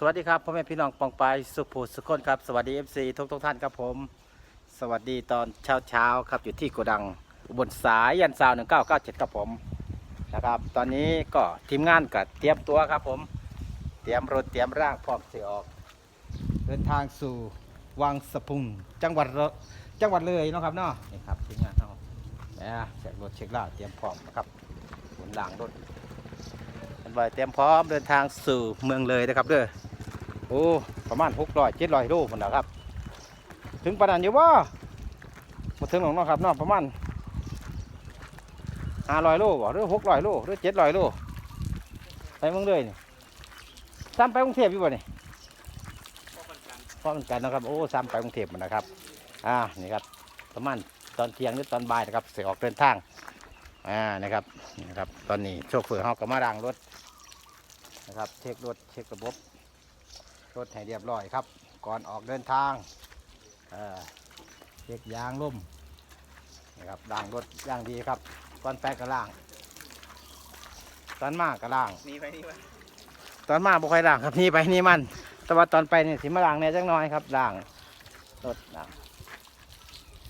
สวัสดีครับพ่อแม่พี่น้องปองปายสุภูสุคนครับสวัสดี FC ทุกทุกท่านครับผม สวัสดีตอนเช้าเช้าครับอยู่ที่โกดังอุบลสายยันซาว1997ครับผมนะครับตอนนี้ก็ทีมงานก็เตรียมตัวครับผม เตรียมรถเตรียมร่างพร้อมเสียออก เดินทางสู่วังสะพุงจังหวัดระจังหวัดเลยเนาะครับเนาะนี่ครับทีมงานเราเนี่ยเช็ครถเช็คล่าเตรียมพร้อมนะครับขนหลังรถกันไว้เตรียมพร้อมเดินทางสู่เมืองเลยนะครับเด้อ โอ้ประมาณหกร้อยเจ็ดร้อยโลคนละครับ ถึงปานนันอยู่ว่ามาถึงหนองเนาะครับเนาะประมาณห้าร้อยโลบ่หรือหกร้อยโลหรือเจ็ดร้อยโลไปเมืองเลยนี่ซ้ำไปกรุงเทพอยู่บ่นี่พอเหมือนกันนะครับโอ้ซ้ำไปกรุงเทพมดนะครับอ่านี่ครับประมาณตอนเที่ยงหรือตอนบ่ายนะครับเสียออกเดินทางอ่านะครับนะครับ ตอนนี้โชคเฟอร์เขาก็มาล้างรถนะครับเช็ครถเช็คระบบ รถให้เรียบร้อยครับ ก่อนออกเดินทางเอ่อเช็คยางลุ่มนะครับล้างรถอย่างดีครับก่อนไปก็ล้าง ตอนมาก็ล้างนี่ไปนี่ไปตอนมาบ่ค่อยล้างครับนี่ไปนี่มัน แต่ว่าตอนไปนี่สิมาล้างเนี่ยจังน้อยครับล้างรถล้าง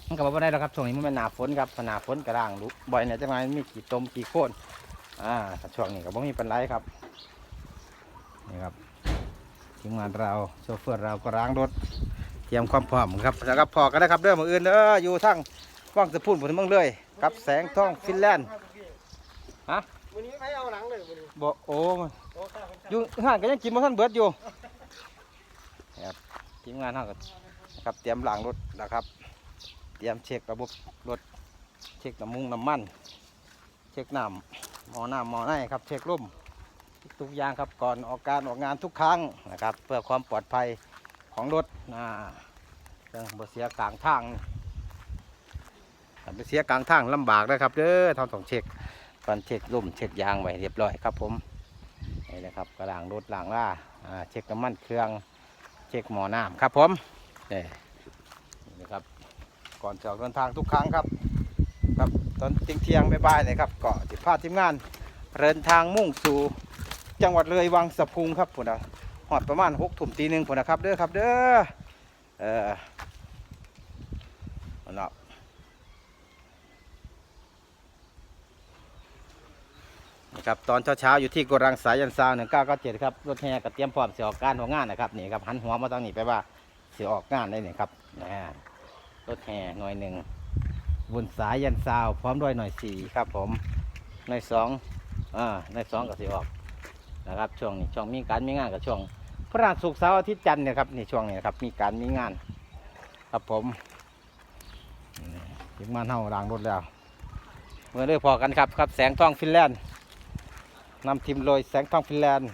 มันก็บ่ได้แล้วครับช่วงนี้มันเป็นหนาฝนครับหนาฝนก็ล้างรู้บ่อยเนี่ยจังน้อยมีกี่ตมกี่โค่นอ่าถ้าช่วงนี้ก็บ่มีปัญไรครับนี่ครับ ทีมงานเราโชเฟอร์เราก็ล้างรถเตรียมความพร้อมครับแล้วก็พอกันนะครับเด้อมืออื่นเด้ออยู่ทั้งว่างสะพูนผมเมืองเลยกับแสงทองฟินแลนด์ฮะวันนี้ไม่เอาหนังเลยวันนี้บ่โอ้โอ้ข้าวเป็นอยู่ห้างก็ยังกินมาท่านเบิดอยู่ครับทีมงานห้างก็นะครับเตรียมล้างรถนะครับ เตรียมเช็คระบบรถเช็คน้ำมุงน้ำมัน เช็คน้ำหมอน้ำหมอในครับเช็คลม ทุกอย่างครับก่อนออกการออกงานทุกครั้งนะครับ เพื่อความปลอดภัยของรถนะเรื่องบเสียกลางทางไปเสียกลางทางลำบากนะครับเด้อทางต้องเช็คก่อนเช็คลุ่มเช็คยางไว้เรียบร้อยครับผมนี่นะครับกระลางรถล่างล่าเช็คน้ำมันเครื่องเช็คหมอน้ำครับผมนี่นะครับก่อนจะออกเดินทางทุกครั้งครับครับตอนเที่ยงๆบ่ายๆเลยครับเกาะจิพาทีมงานเดินทางมุ่งสู่ จังหวัดเลยวังสะพุงครับผมนะหอดประมาณหกถุ่มตีหนึ่งผมนะครับเด้อครับเด้อเออเอาละนะครับตอนเช้าๆอยู่ที่กรังสายันซาวหนึ่งเก้าเก้าเจ็ดครับรถแห่ก็เตรียมพร้อมเสียออกการหัวงานนะครับนี่ครับหันหัวมาตรงนี้ไปว่าเสียออกงานได้เนี่ยครับนะฮะรถแห่หน่วยหนึ่งบนสายยันซาวพร้อมด้วยหน่วยสี่ครับผมหน่วยสองอ่าหน่วยสองก็เสียออก นะครับช่วงนี้ช่วงมีการมีงานกับช่วงพระราชสุกร์เสาร์อาทิตย์จันทร์เนี่ยครับนี่ช่วงนี้ครับมีการมีงาน ครับผมถึงมาเท่าล้างรถแล้วเมื่อเลิกพอกันครับครับแสงทองฟินแลนด์นำทีมโดยแสงทองฟินแลนด์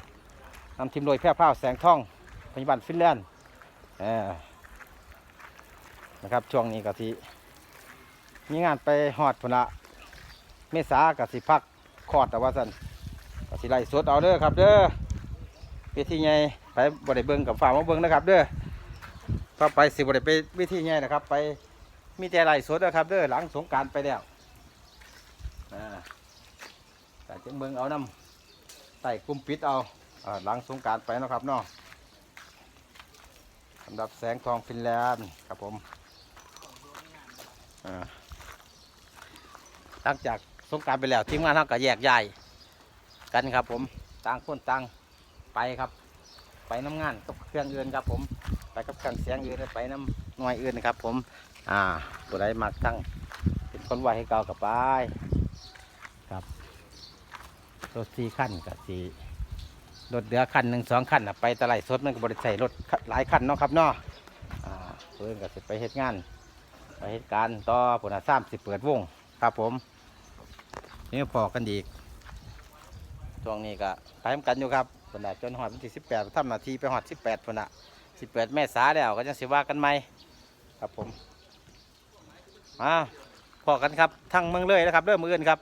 นำทีมโดยแพร่ผ้าวแสงทองปัจจุบันฟินแลนด์นะครับช่วงนี้ก็สิมีงานไปหอดพุ่นละเมษากับสิพักคอดแต่ว่าสัน ก็สิไล่สดเอาเด้อครับ เด้อวิธีไงไปบริเบิงกับฝ่ากมาเบิงนะครับ เด้อต่อไปสิบริไปวิธีไงนะครับ ไปมีแต่ไล่สดนะครับ เด้อหลังสงการไปแล้วแต่จังเบิงเอาน้ำไต่กลุ่มปิดเอาหลังสงการไปนะครับเนาะสำหรับแสงทองฟินแลนด์ครับผมหลังจากสงการไปแล้วทีมงานเขาก็แยกย้าย กันครับ ผมต่างคนต่างไปครับ ไปน้ำงานกับเครื่องอื่นครับ ผมไปกับเครื่องเสียงอื่นไปน้ำหน่วยอื่นครับ ผม อ่าตัวใดมักตั้งเป็นคนไหวให้เก่ากับไปครับรถสี่ขั้นกับสี่รถเดือขั้นหนึ่งสองขั้นน่ะไปตะไลสดมันก็บริใส่รถหลายขั้นเนาะครับเนาะอ่าเพื่อนก็สิไปเฮ็ดงานไปเฮ็ดการต่อผลสามสิเปิดวงครับผมนี่พอกันอีก ช่วงนี้ก็ไปทำกันอยู่ครับผลจนหอดวันที่สิบแปดทำหนาทีไปหอดสิบแปดผลสิบแปดแม่สาแล้วก็จะสิว่ากันไหมครับผมมาพอกันครับทั้งเมืองเลยนะครับเริ่มมืออื่นครับ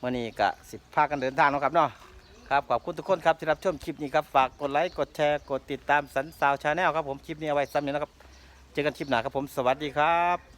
เมื่อนี้ก็สิพากันเดินทางเนาะครับเนาะครับขอบคุณทุกคนครับที่รับชมคลิปนี้ครับฝากกดไลค์กดแชร์กดติดตามสันสาวชาแนลครับผมคลิปนี้เอาไว้ซ้ำนี้นะครับเจอกันคลิปหน้าครับผมสวัสดีครับ